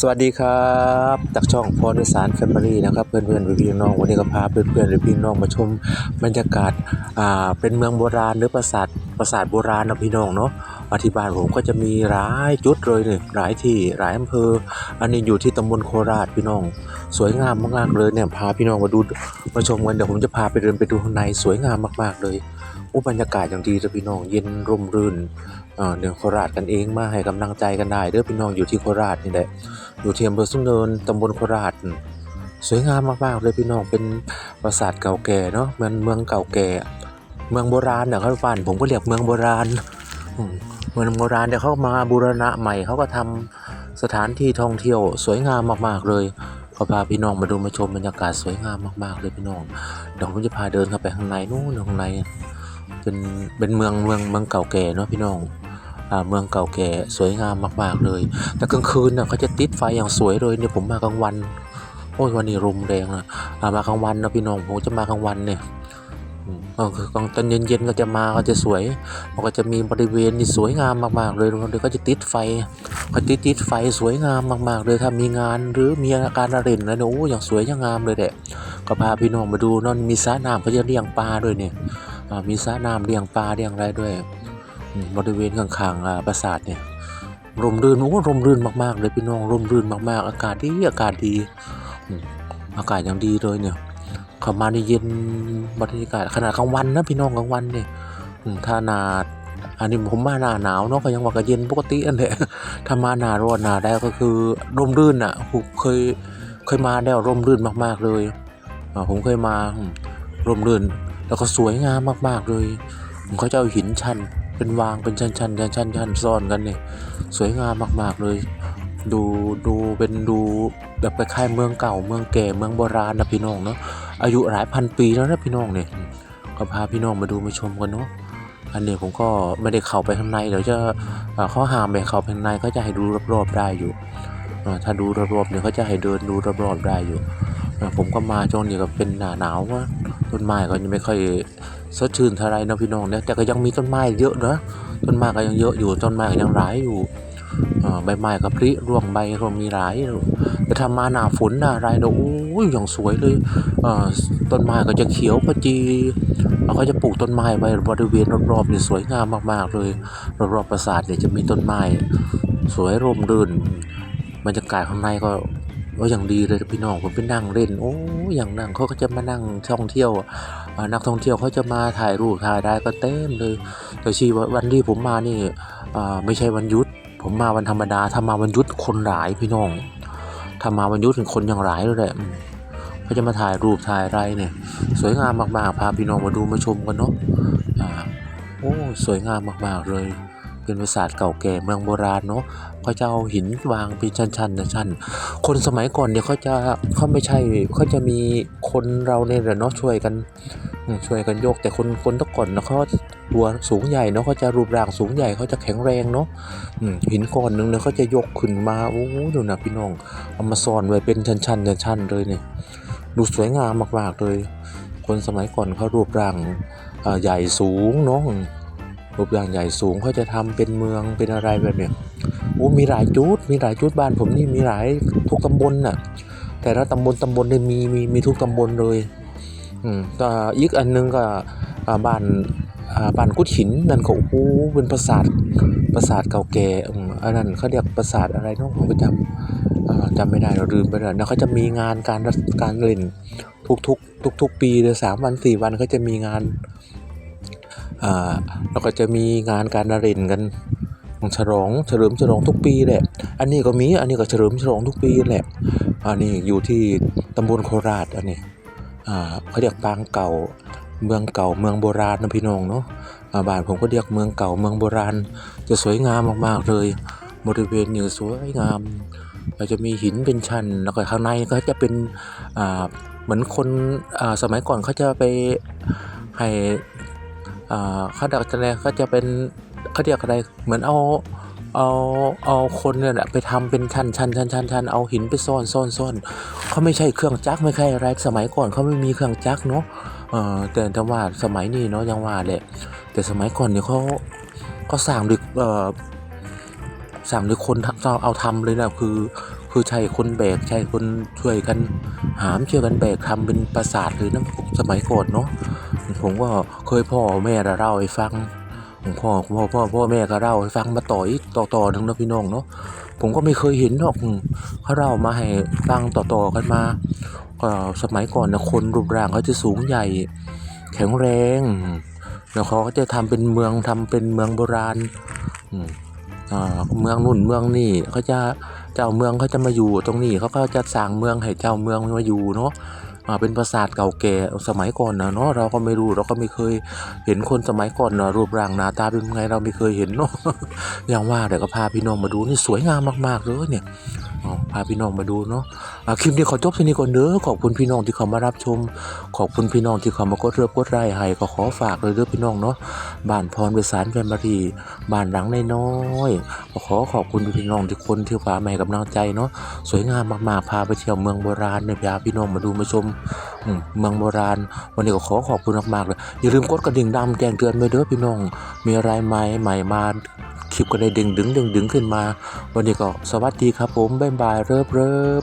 สวัสดีครับจากช่องพรนิสารแฟมิลี่นะครับเพื่อนเพื่อนพี่น้องวันนี้ก็พาเพื่อนเพื่อนๆหรือพี่น้องมาชมบรรยากาศอ่าเป็นเมืองโบราณหรือปราสาทปราสาทโบราณนะพี่น้องเนาะอธิบานผมก็จะมีหลายจุดเลยเนี่ยหลายที่หลายอำเภอ อันนี้อยู่ที่ตำบลโคราชพี่น้อง สวยงามมากๆเลยเนี่ยพาพี่น้องมาดูมาชมกันเดี๋ยวผมจะพาไปเดินไปดูข้างในสวยงามมากๆเลย อุบรรยากาศอย่างดีเลยพี่น้องเย็นร่มรื่นเดี๋ยวโคราชกันเองมาให้กำลังใจกันได้เด้อพี่น้องอยู่ที่โคราชนี่แหละอยู่ที่อำเภอสุนเนินตำบลโคราช สวยงามมากๆเลยพี่น้องเป็นปราสาทเก่าแก่เนาะเมืองเมืองเก่าแก่ เมืองโบราณนะครับบ้านผมก็เรียกเมืองโบราณเมืองโบราณเดี๋ยวเขามาบูรณะใหม่เขาก็ทำสถานที่ท่องเที่ยวสวยงามมากๆเลยขอพาพี่น้องมาดูมาชมบรรยากาศสวยงามมากๆเลยพี่น้องเดี๋ยวผมจะพาเดินเข้าไปข้างในนู้นข้างใน เป็นเป็นเมืองเมืองเมืองเก่าแก่เนาะพี่น้องอ่าเมืองเก่าแก่สวยงามมากๆเลย แต่กลางคืนน่ะเขาจะติดไฟอย่างสวยเลยเนี่ยผมมากลางวันโอ้ยวันนี้ลมแรงนะอ่ามากลางวันนะพี่น้องผมจะมากลางวันเนี่ยก็คือกลางตอนเย็นๆก็จะมาก็จะสวยมันก็จะมีบริเวณที่สวยงามมากๆเลยแล้วก็จะติดไฟเขาติดติดไฟสวยงามมากๆเลยถ้ามีงานหรือมีอาการระเด่นแล้วโอ้อย่างสวยอย่างงามเลยแหละก็พาพี่น้องมาดูนอนมีสระน้ำเขาจะเลี้ยงปลาด้วยเนี่ย มีสระน้ำเลี้ยงปลาเลี้ยงอะไรด้วย บริเวณข้างๆอ่าปราสาทเนี่ยร่มรื่นโอ้ร่มรื่นมากๆเลยพี่น้องร่มรื่นมากๆ อากาศดีอากาศดีอากาศยังดีเลยเนี่ยเข้ามาในเย็นบรรยากาศขนาดกลางวันนะพี่น้องกลางวันเนี่ยถ้านาอันนี้ผมมาหน้าหนาวเนาะก็ยังว่าก็เย็นปกติอันแหละถ้ามาหน้าร้อนหน้าได้ก็คือร่มรื่นอะผมเคยเคยมาแล้วร่มรื่นมากๆเลยผมเคยมาร่มรื่น แล้วก็สวยงามมากๆเลยผมเขาจะเอาหินชันเป็นวางเป็นชั้นชั้นชั้นชั้นซ้อนกันเนี่ยสวยงามมาก ๆเลย ดูดูเป็นดูแบบคล้ายๆเมืองเก่าเมืองแก่เมืองโบราณนะพี่น้องเนาะอายุหลายพันปีแล้วนะพี่น้องเนี่ยก็พาพี่น้องมาดูมาชมกันเนาะอันนี้ผมก็ไม่ได้เข้าไปข้างในเดี๋ยวจะเอ่อเขาห้ามไปเข้าไปข้างในเขาจะให้ดูรอบๆได้อยู่ถ้าดูรอบๆเนี่ยเขาจะให้เดินดูรอบๆได้อยู่ ผมก็มาช่วงนี้ก็เป็นหนาหนาวว่าต้นไม้ก็ยังไม่ค่อยสดชื่นเท่าไรนะพี่น้องเนี่ยแต่ก็ยังมีต้นไม้เยอะนะต้นไม้ก็ยังเยอะอยู่ต้นไม้ก็ยังหลายอยู่ใบไม้กับพริร่วงใบก็มีหลายแต่ถ้ามาหนาฝนหนาอะไรเนี่ยโอ้ยอย่างสวยเลยต้นไม้ก็จะเขียวขจีแล้วก็จะปลูกต้นไม้ไว้บริเวณรอบๆเนี่ยสวยงามมากๆเลยรอบๆปราสาทเนี่ยจะมีต้นไม้สวยร่มรื่นบรรยากาศข้างในก็ ก็อย่างดีเลยพี่น้องผมไปนั่งเล่น โอ้ยอย่างนั่งเขาก็จะมานั่งท่องเที่ยวนักท่องเที่ยวเขาจะมาถ่ายรูปถ่ายได้ก็เต็มเลย แต่ชีวันที่ผมมานี่ไม่ใช่วันหยุด ผมมาวันธรรมดาถ้ามาวันหยุดคนหลายพี่น้องถ้ามาวันหยุดเป็นคนอย่างหลายเลยแหละเขาจะมาถ่ายรูปถ่ายอะไรเนี่ย สวยงามมากๆพาพี่น้องมาดูมาชมกันเนาะโอ้สวยงามมากๆเลย เป็นปราสาทเก่าแก่เมืองโบราณเนาะเขาจะเอาหินวางเป็นชั้นๆนะชั้นคนสมัยก่อนเนี่ยเขาจะเขาไม่ใช่เขาจะมีคนเราเนี่ยเนาะช่วยกันช่วยกันยกแต่คนคนตะก่อนเนาะเขาตัวสูงใหญ่เนาะเขาจะรูปร่างสูงใหญ่เขาจะแข็งแรงเนาะหินก้อนหนึ่งเนี่ยเขาจะยกขึ้นมาโอ้โหดูนะพี่น้องเอามาซ่อนไว้เป็นชั้นๆชั้นๆเลยเนี่ยดูสวยงามมากๆเลย คนสมัยก่อนเขารูปร่างใหญ่สูงเนาะ รูปร่างใหญ่สูงเขาจะทำเป็นเมืองเป็นอะไรแบบเนี้ยโอ้มีหลายจุดมีหลายจุดบ้านผมนี่มีหลายทุกตำบลน่ะ แต่ละตำบลตำบลเนี่ยมีมีมีทุกตำบลเลยอืมก็อีกอันหนึงก็บ้านบ้านกุดหินนั่นก็โอ้เป็นปราสาทปราสาทเก่าแก่อืมอันนั้นเขาเรียกปราสาทอะไรเนาะผมก็จำจำไม่ได้เราลืมไปแล้วแล้วเขาจะมีงานการการเล่นทุกทุกทุกทุกๆปีเลยสามวันสี่วันเขาจะมีงาน แล้วก็จะมีงานการเล่นกันฉลองเฉลิมฉลองทุกปีแหละ อันนี้ก็มี อันนี้ก็เฉลิมฉลองทุกปีแหละ อันนี้อยู่ที่ตำบลโคราชอันนี้เขาเรียกปางเก่าเมืองเก่าเมืองโบราณนะพี่น้องเนาะบ้านผมก็เรียกเมืองเก่าเมืองโบราณ จะสวยงามมากๆเลย บริเวณนี่สวยงามเราจะมีหินเป็นชั้นแล้วก็ข้างในก็จะเป็นเหมือนคนสมัยก่อนเขาจะไปให้ เขาดักจะอะไรเขาจะเป็นเขาเรียกอะไรเหมือนเอาเอาเอาคนเนี่ยไปทำเป็นชั้นชั้นชั้นชั้นชั้นเอาหินไปซ่อนซ่อนซ่อนเขาไม่ใช่เครื่องจักรไม่ใช่อะไรสมัยก่อนเขาไม่มีเครื่องจักรเนาะแต่แต่ว่าสมัยนี้เนาะยังว่าแหละแต่สมัยก่อนเนี่ยเขาเขาสร้างด้วยเอ่อสร้างด้วยคนเอาเอาทำเลยนะคือ คือใช้คนแบกใช้คนช่วยกันหามช่วยกันแบกทำเป็นปราสาทเลยนะสมัยก่อนเนาะ ผมก็เคยพ่อแม่เล่าให้ฟังพ่อพ่อพ่อพ่อแม่ก็เล่าให้ฟังมาต่ออีกต่อต่อหนึงนะพี่น้องเนาะผมก็ไม่เคยเห็นหรอกเขาเล่ามาให้ฟังต่อๆกันมาก็สมัยก่อนนะคนรูปร่างเขาจะสูงใหญ่ แข็งแรงแล้วเขาก็จะทำเป็นเมืองทำเป็นเมืองโบราณเมืองนู่นเมืองนี่เขาจะเจ้าเมืองเขาจะมาอยู่ตรงนี้เขาก็จะสร้างเมืองให้เจ้าเมืองมาอยู่เนาะ เป็นปราสาทเก่าแก่สมัยก่อนนะเนาะเราก็ไม่รู้เราก็ไม่เคยเห็นคนสมัยก่อนนะรูปร่างหน้าตาเป็นไงเราไม่เคยเห็นเนาะอย่างว่าเดี๋ยวก็พาพี่น้องมาดูนี่สวยงามมากๆเลยเนี่ย พาพี่น้องมาดูเนาะคลิปนี้ขอจบที่นี่ก่อนเด้อขอบคุณพี่น้องที่เข้ามารับชม ขอบคุณพี่น้องที่เข้ามากดเรือบกดไลค์ให้ก็ขอฝากเลยเด้อพี่น้องเนาะบ้านพรเวสารแฟนมารีบ้านหลังน้อยก็ขอขอบคุณพี่น้องที่คนที่พามาให้กำลังใจเนาะสวยงามมากๆพาไปเที่ยวเมืองโบราณเนี่ยพาพี่น้องมาดูมาชม เมืองโบราณ วันนี้ก็ขอขอบคุณมากๆเลย อย่าลืมกดกระดิ่งดำแจ้งเตือนไว้เด้อพี่น้อง มีอะไรใหม่ใหม่มาคลิปก็ได้ดึงดึงดึงดึงขึ้นมา วันนี้ก็สวัสดีครับผมบ๊ายบายเริบเริบ